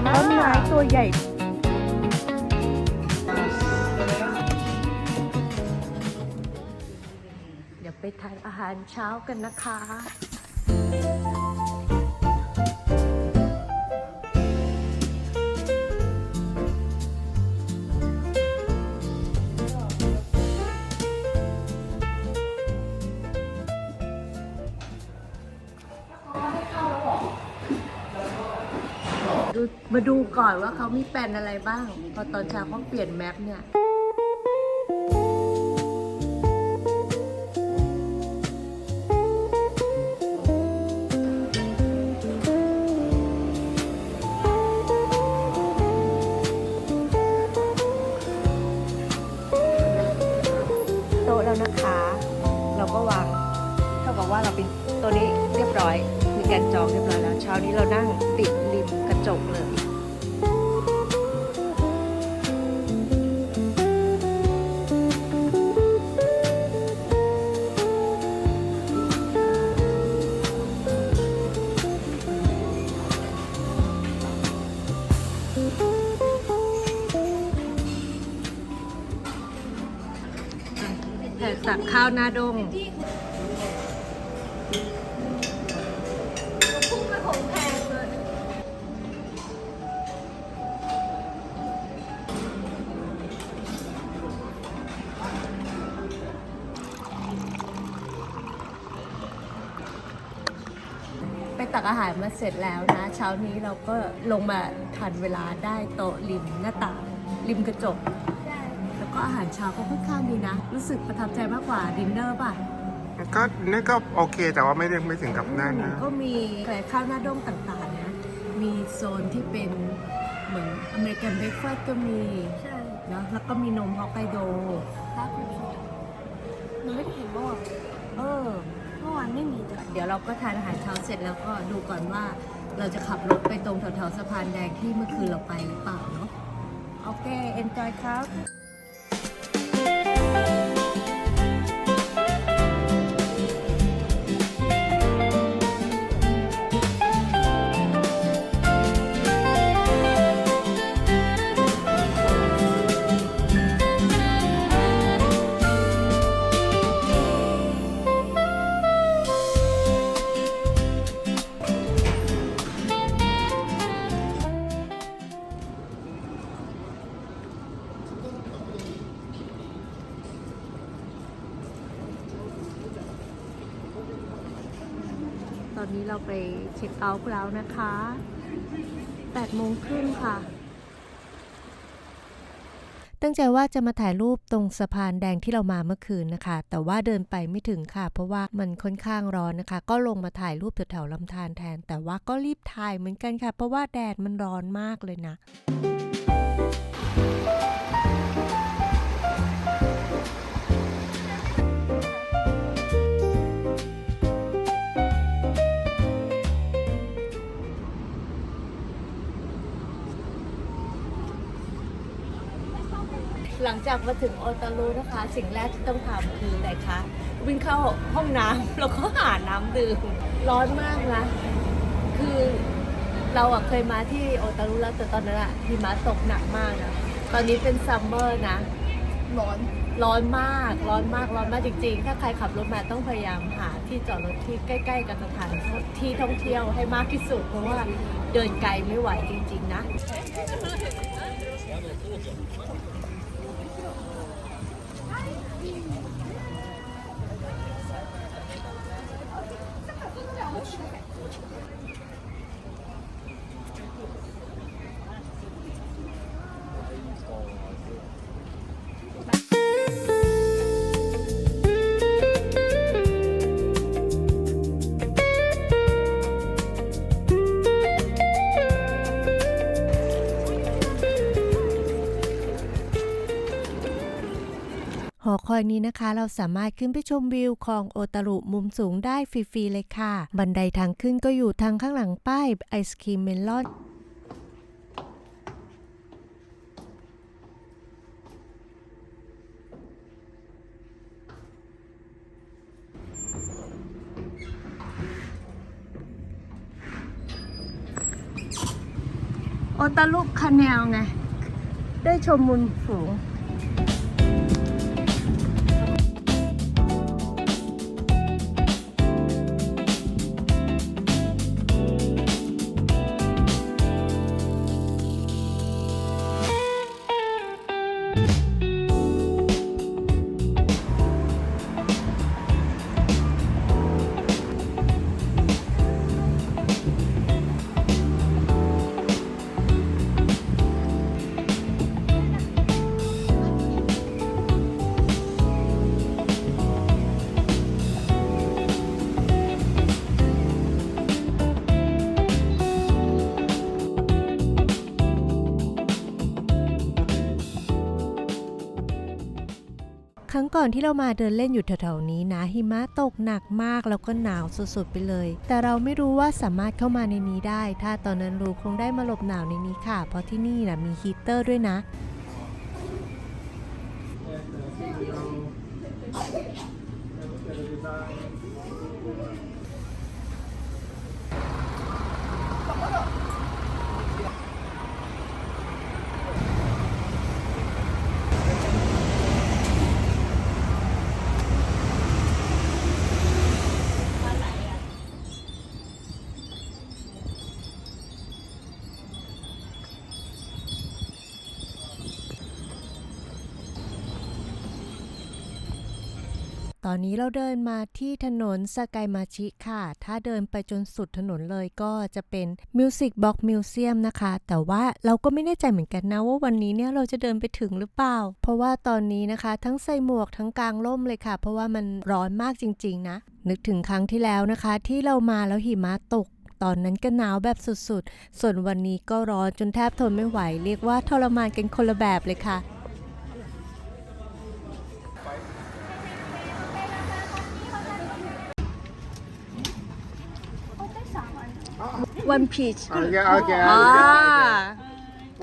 าจากต้นไม้ตัวใหญ่เดี๋ยวไปทานอาหารเช้ากันนะคะ มาดูก่อนว่าเขามีแปลนอะไรบ้าง พอตอนเช้าเขาเปลี่ยนแมปเนี่ยโต๊ะแล้วนะคะ เราก็วางเท่ากับว่าเราเป็นตัวนี้เรียบร้อย มีการจองเรียบร้อยแล้ว เช้านี้เรานั่งติดริมกระจกเลยาวหน้าดงไปตักอาหารมาเสร็จแล้วนะ เช้านี้เราก็ลงมาทันเวลาได้โต๊ะริมหน้าต่างริมกระจก วก็อาหารเช้าก็ค่อนข้างดีนะ รู้สึกประทับใจมากกว่าดินเนอร์ป่ะก็นี่ก็โอเคแต่ว่าไม่ได้ไม่ถึงกับนั่นนะ ก็มีแกลข้าวหน้าด้งต่างๆนะ มีโซนที่เป็นเหมือนอเมริกันเบรคฟาสต์ก็มีใช่เนอะแล้วก็มีนมฮอกไกโดครับหนูไม่ได้เห็นเมื่อวานเออเมื่อวานไม่มีแต่เดี๋ยวเราก็ทานอาหารเช้าเสร็จแล้วก็ดูก่อนว่า เราจะขับรถไปตรงแถวๆสะพานแดงที่เมื่อคืนเราไปหรือเปล่าเนาะโอเค enjoy ครับ อนนี้เราไปเช็คเอาท์แล้วนะคะ8โมงครึ่งค่ะ ตั้งใจว่าจะมาถ่ายรูปตรงสะพานแดงที่เรามาเมื่อคืนนะคะ แต่ว่าเดินไปไม่ถึงค่ะ เพราะว่ามันค่อนข้างร้อนนะคะ ก็ลงมาถ่ายรูปแถวๆลำธารแทน แต่ว่าก็รีบถ่ายเหมือนกันค่ะ เพราะว่าแดดมันร้อนมากเลยนะ หลังจากมาถึงโอตารุนะคะ สิ่งแรกที่ต้องทำคืออะไรคะ วิ่งเข้าห้องน้ำแล้วก็หาน้ำดื่ม ร้อนมากนะ คือเราอะเคยมาที่โอตารุแล้วแต่ตอนนั้นอะหิมะตกหนักมากนะ ตอนนี้เป็นซัมเมอร์นะ ร้อน ร้อนมาก ร้อนมาก ร้อนมากจริงๆ ถ้าใครขับรถมาต้องพยายามหาที่จอดรถที่ใกล้ ๆ กับสถานที่ท่องเที่ยวให้มากที่สุด เพราะว่าเดินไกลไม่ไหวจริง ๆ นะ อยนี้นะคะ เราสามารถขึ้นไปชมวิวของโอตารุมุมสูงได้ฟรีๆเลยค่ะ บันไดทางขึ้นก็อยู่ทางข้างหลังป้ายไอศครีมเมลอนโอตาลุคาแนลไง ได้ชมมุมสูง ก่อนที่เรามาเดินเล่นอยู่แถวๆนี้นะ หิมะตกหนักมากแล้วก็หนาวสุดๆไปเลย แต่เราไม่รู้ว่าสามารถเข้ามาในนี้ได้ ถ้าตอนนั้นรู้คงได้มาหลบหนาวในนี้ค่ะ เพราะที่นี่นะมีฮีเตอร์ด้วยนะ อนนี้เราเดินมาที่ถนนสกายมาชิค่ะ ถ้าเดินไปจนสุดถนนเลยก็จะเป็น Music Box Museum นะคะ แต่ว่าเราก็ไม่แน่ใจเหมือนกันนะว่าวันนี้เนี่ยเราจะเดินไปถึงหรือเปล่า เพราะว่าตอนนี้นะคะทั้งใส่หมวกทั้งกลางร่มเลยค่ะ เพราะว่ามันร้อนมากจริง ๆ นะ นึกถึงครั้งที่แล้วนะคะ ที่เรามาแล้วหิมะตกตอนนั้นก็หนาวแบบสุดๆ ส่วนวันนี้ก็ร้อนจนแทบทนไม่ไหว เรียกว่าทรมานกันคนละแบบเลยค่ะ วันพีชโอเคโอเคอ่า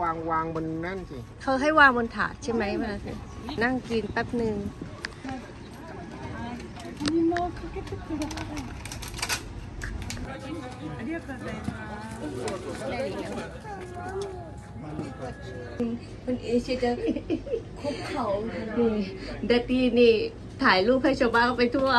วางวางบนนั่นสิเขาให้วางบนถาดใช่ไหมมาสินั่งกินแป๊บหนึ่งมันเอเชียจะคุกเขานี่เดดดี้นี่ถ่ายรูปให้ชาวบ้านเขาไปทั่ว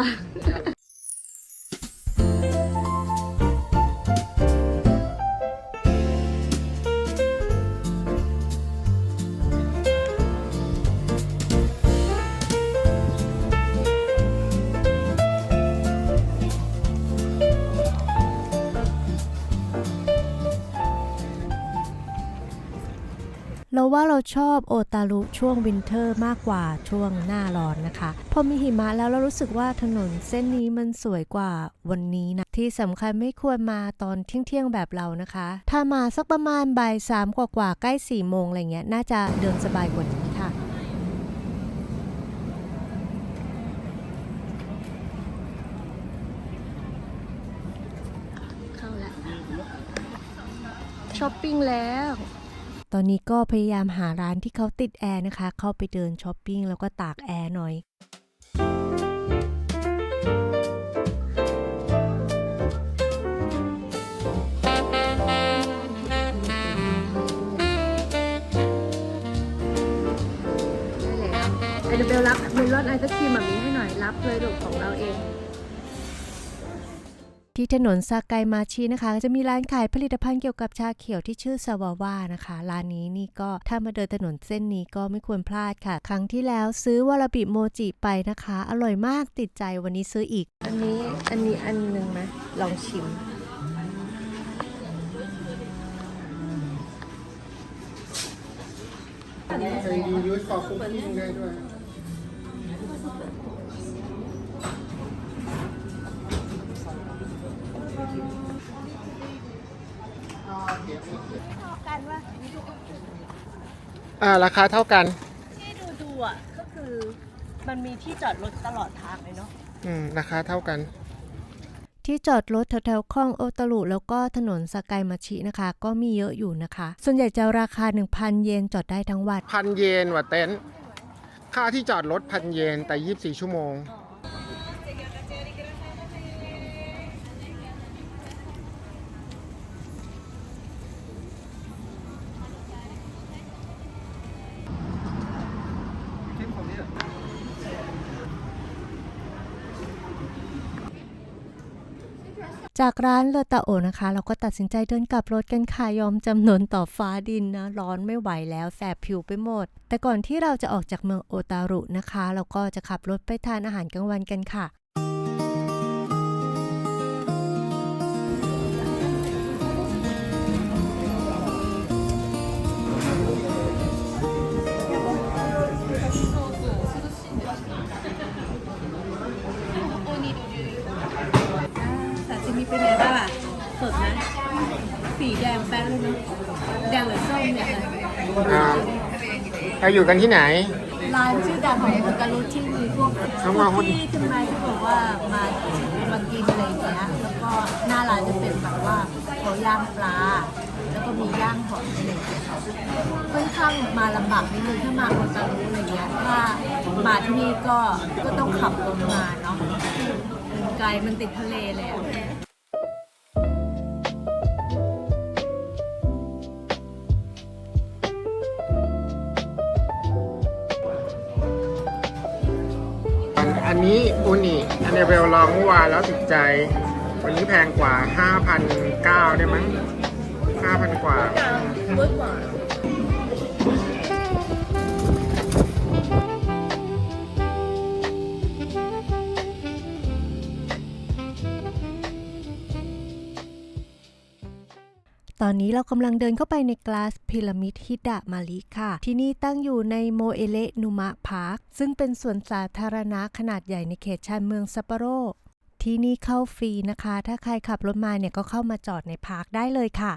ราว่าเราชอบโอตารุช่วงวินเทอร์มากกว่าช่วงหน้าร้อนนะคะ พอมีหิมะแล้วเรารู้สึกว่าถนนเส้นนี้มันสวยกว่าวันนี้นะ ที่สำคัญไม่ควรมาตอนเที่ยงๆแบบเรานะคะ ถ้ามาสักประมาณบ่ายสามกว่าๆใกล้สี่โมงอะไรเงี้ยน่าจะเดินสบายกว่านี้ค่ะเข้าแล้วช้อปปิ้งแล้ว ตอนนี้ก็พยายามหาร้านที่เขาติดแอร์นะคะ เข้าไปเดินช้อปปิ้งแล้วก็ตากแอร์หน่อยได้แล้วแอเดเบลรับเมลอนไอศครีมแบบนี้ให้หน่อยรับเลยลูกของเราเอง ที่ถนนซากายมาชินะคะจะมีร้านขายผลิตภัณฑ์เกี่ยวกับชาเขียวที่ชื่อซาวาว่านะคะร้านนี้นี่ก็ถ้ามาเดินถนนเส้นนี้ก็ไม่ควรพลาดค่ะ ครั้งที่แล้วซื้อวาราบิโมจิไปนะคะ อร่อยมากติดใจวันนี้ซื้ออีก อันนี้อันนี้อันหนึ่งไหมลองชิมใส่ดียูสฟอร์คุกกิ้งได้ด้วย อ่าราคาเท่ากัน ที่ดูดูอะก็คือมันมีที่จอดรถตลอดทางเลยเนาะอืม ราคาเท่ากัน ที่จอดรถแถวๆคลองโอตารุแล้วก็ถนนสกายมาชินะคะ ก็มีเยอะอยู่นะคะ ส่วนใหญ่จะราคา 1,000 เยนจอดได้ทั้งวัน พันเยนว่ะเต็นท์ค่าที่จอดรถพันเยนแต่ 24 ชั่วโมง อ จากร้านเลอตาโอนะคะ เราก็ตัดสินใจเดินกลับรถกันค่ะยอมจำนนต่อฟ้าดินนะ ร้อนไม่ไหวแล้วแสบผิวไปหมด แต่ก่อนที่เราจะออกจากเมืองโอตารุนะคะ เราก็จะขับรถไปทานอาหารกลางวันกันค่ะ เป็นไงบ้างอะสดไหมสีแดงแป้งเลยเนาะแดงหรือส้มเนี่ยค่ะอ่าเราอยู่กันที่ไหน ร้านชื่อดังของโอการุที่มีพวกเขามาคน ที่ทำไมที่บอกว่ามามากินอะไรอย่างเงี้ยแล้วก็หน้าร้านจะเป็นแบบว่าเขาย่างปลา แล้วก็มีย่างหอยอะไรอย่างเงี้ยค่อนข้างมาลำบากนิดนึงถ้ามาโอการุอะไรเงี้ยถ้ามาที่นี่ก็ก็ต้องขับรถมาเนาะมันไกลมันติดทะเลเลยอะ นอันนี้อุนิอันเดเวลลองเมื่อวานแล้วติดใจ วันนี้แพงกว่า 5,900ได้มั้ง5,000 กว่าต อนนี้เรากำลังเดินเข้าไปในกลาสพีระมิดฮิดะมาริค่ะ ที่นี่ตั้งอยู่ในโมเอเลนุมะพาร์คซึ่งเป็นสวนสาธารณะขนาดใหญ่ในเขตชานเมืองซัปโปโรที่นี่เข้าฟรีนะคะ ถ้าใครขับรถมาเนี่ยก็เข้ามาจอดในพาร์คได้เลยค่ะ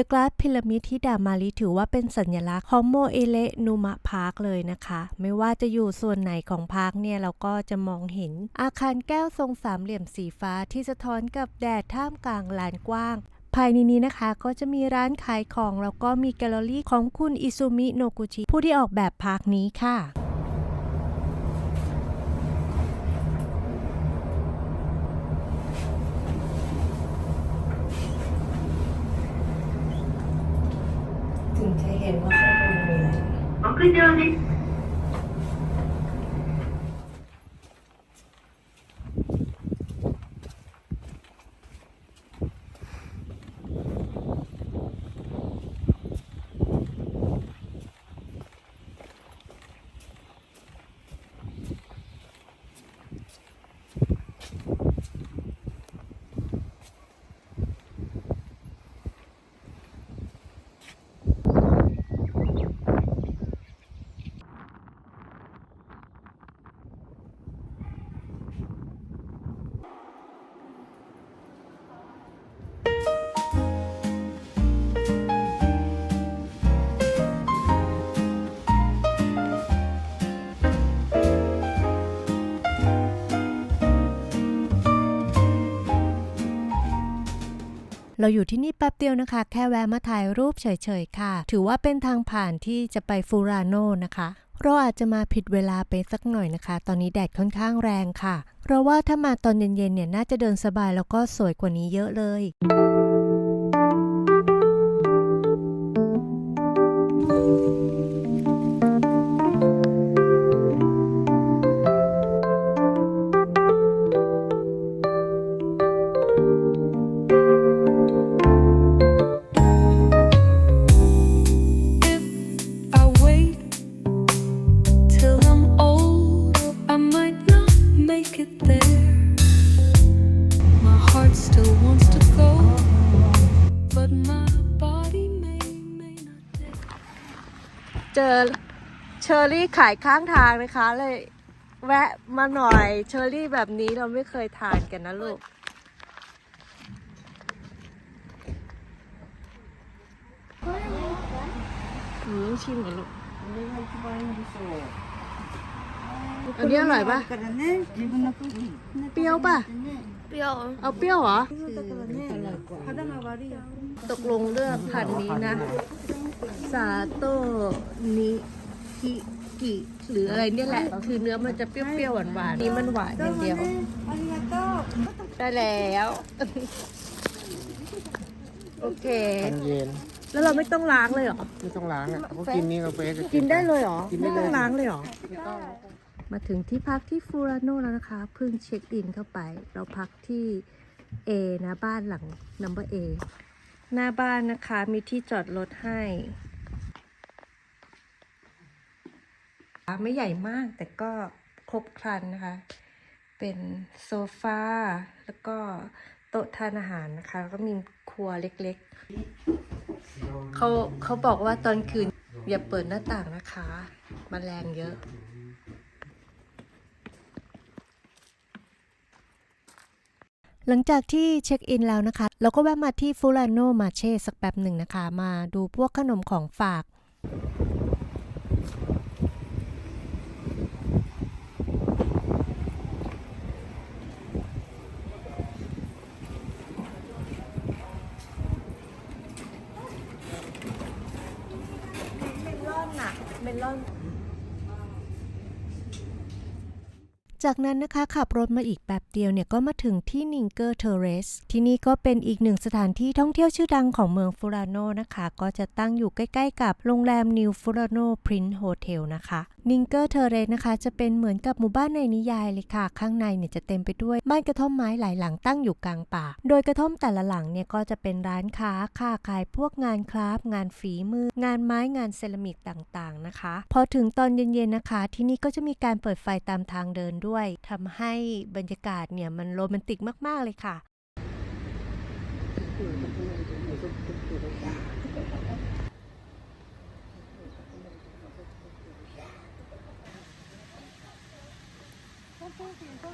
The Glass Pyramid ที่ดามาริถือว่าเป็นสัญลักษณ์ของโมเอเลนุมะพาร์คเลยนะคะ ไม่ว่าจะอยู่ส่วนไหนของพาร์คเนี่ย เราก็จะมองเห็นอาคารแก้วทรงสามเหลี่ยมสีฟ้าที่สะท้อนกับแดดท่ามกลางลานกว้างภายในนี้นะคะก็จะมีร้านขายของ แล้วก็มีแกลเลอรี่ของคุณอิซุมิโนกุชิผู้ที่ออกแบบพาร์คนี้ค่ะ 大変申し訳。屋上です。 เราอยู่ที่นี่แป๊บเดียวนะคะ แค่แวะมาถ่ายรูปเฉยๆค่ะ ถือว่าเป็นทางผ่านที่จะไปฟูรานโนนะคะเราอาจจะมาผิดเวลาไปสักหน่อยนะคะ ตอนนี้แดดค่อนข้างแรงค่ะ เราว่าถ้ามาตอนเย็นๆเนี่ยน่าจะเดินสบายแล้วก็สวยกว่านี้เยอะเลย อรี่ขายข้างทางนะคะ เลยแวะมาหน่อยเชอรี่แบบนี้เราไม่เคยทานกันนะลูก อืมชิมก่อนลูก อันนี้อร่อยปะเปรี้ยวปะเปรี้ยวเอาเปรี้ยวเหรอ ตกลงเลือกพันธุ์นี้นะซาโตนิ ฮิกิหรืออะไรเนี่ยแหละ คือเนื้อมันจะเปรี้ยวๆหวานๆนี่มันหวานอย่างเดียว ได้แล้ว โอเคพันเยนแล้วเราไม่ต้องล้างเลยเหรอ ไม่ต้องล้างอะเขากินนี่กาแฟจะกินได้เลยเหรอ กินได้ ไม่เลต้องยล้างเลยเหรอ ไม่ต้อง มาถึงที่พักที่ฟูรานโนแล้วนะคะ เพิ่งเช็คอินเข้าไป เราพักที่ A นะบ้านหลัง number A หน้าบ้านนะคะมีที่จอดรถให้ ไม่ใหญ่มากแต่ก็ครบครันนะคะ เป็นโซฟาแล้วก็โต๊ะทานอาหารนะคะ แล้วก็มีครัวเล็กๆ เขาเขาบอกว่าตอนคืนอย่าเปิดหน้าต่างนะคะมแมลงเยอะ หลังจากที่เช็คอินแล้วนะคะ เราก็แวะมาที่ฟูลานโนมาเช่สักแป๊บหนึ่งนะคะ มาดูพวกขนมของฝาก เมลอนอะเมลอน จากนั้นนะคะขับรถมาอีกแบบเดียวเนี่ยก็มาถึงที่นิงเกอร์เทเรสที่นี่ก็เป็นอีกหนึ่งสถานที่ท่องเที่ยวชื่อดังของเมืองฟูรานโนนะคะ ก็จะตั้งอยู่ใกล้ๆกับโรงแรมนิวฟูรานโนพรินซ์โฮเทลนะคะ นิงเกอร์เทเรสนะคะ จะเป็นเหมือนกับหมู่บ้านในนิยายเลยค่ะ ข้างในเนี่ยจะเต็มไปด้วยบ้านกระท่อมไม้หลายหลังตั้งอยู่กลางป่า โดยกระท่อมแต่ละหลังเนี่ยก็จะเป็นร้านค้าค้าขายพวกงานคราฟ์งานฝีมือ งานไม้งานเซรามิกต่างๆนะคะ พอถึงตอนเย็นๆนะคะ ที่นี่ก็จะมีการเปิดไฟตามทางเดินด้วยทำให้บรรยากาศเนี่ยมันโรแมนติกมากๆเลยค่ะ tiền thôi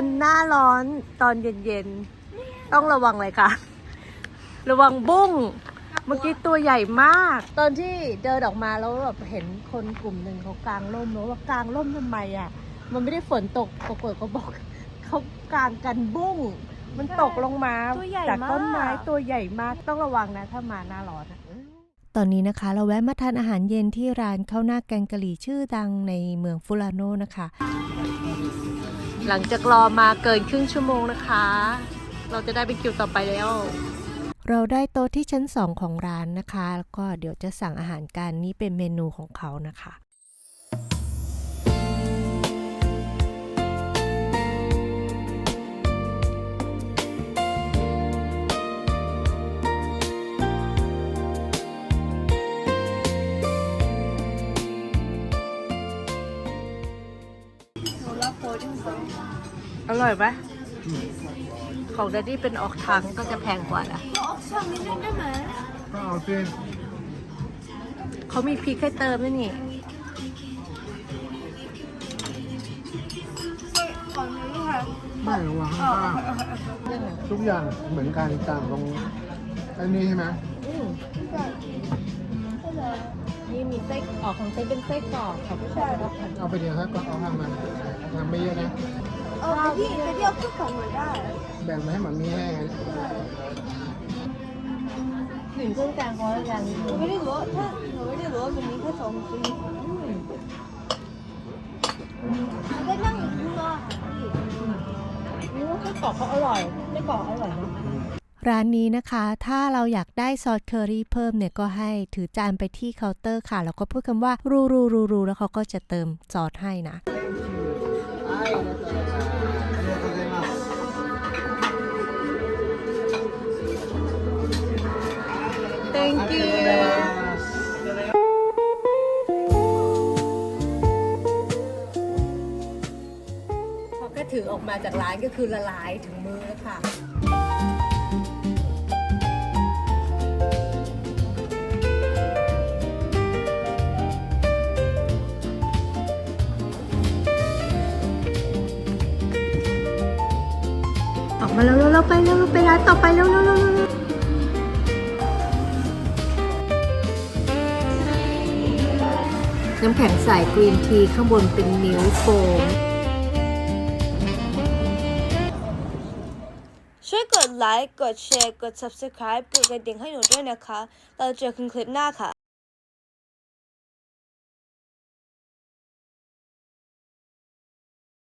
นหน้าร้อนตอนเย็นๆ ต้องระวังเลยค่ะ ระวังบุ้ง เมื่อกี้ตัวใหญ่มาก ตอนที่เดินออกมาแล้วแบบเห็นคนกลุ่มหนึ่งเขากางร่มแล้วว่ากางร่มทำไมอะ มันไม่ได้ฝนตกปรากฏเขาบอกเขากางกันบุ้ง มันตกลงมาตัวใหญ่จากต้นไม้มาก ตัวใหญ่มากต้องระวังนะถ้ามาหน้าร้อนอะ ตอนนี้นะคะเราแวะมาทานอาหารเย็นที่ร้านข้าวหน้าแกงกะหรี่ชื่อดังในเมืองฟูลาโนนะคะ หลังจากรอมาเกินครึ่งชั่วโมงนะคะ เราจะได้ไปคิวต่อไปแล้ว เราได้โต๊ะที่ชั้น2ของร้านนะคะ แล้วก็เดี๋ยวจะสั่งอาหารกันนี่เป็นเมนูของเขานะคะ อร่อยไหมของแดดดี้เป็นออกทางก็จะแพงกว่านะก็เอาสิเขามีพริกให้เติมด้วยนี่ไม่ระวังข้างทุกอย่างเหมือนกันต่างตรงอันนี้ใช่ไหมนี่มีไส้ออกของเต้เป็นไส้กรอกค่ะผู้ชายรับผัดเอาไปเดียวครับก็เอาทำมาทำไม่เยอะนะ เออพี่ไปเที่ยวทุกของหน่อยได้แบ่งไปให้หมันมีแม่ไงหนึ่งเครื่องกลางพอแล้วกันหนูไม่ได้รู้ว่าถ้าหนูไม่ได้รู้ว่ามันมีแค่สองชิ้นได้นั่งอยู่ข้างนอกค่ะพี่นี่ว่าไส้กรอกเขาอร่อยไส้กรอกอร่อยนะร้านนี้นะคะ ถ้าเราอยากได้ซอสเคอรี่เพิ่มเนี่ยก็ให้ถือจานไปที่เคาน์เตอร์ค่ะ แล้วก็พูดคำว่ารูรูรูรูแล้วเขาก็จะเติมซอสให้นะ thank you พถือออกมาจากร้านก็คือละลายถึงมือแล้วค่ะ ออกมาแล้วเราไปแล้วเราไปร้านต่อไปแล้วแล้ว น้ำแข็งใสกรีนทีข้างบนเป็นนิ้วโฟม ช่วยกดไลค์ กดแชร์ กด subscribe กดกระดิ่งให้หนูด้วยนะคะ เราเจอกันคลิปหน้าค่ะ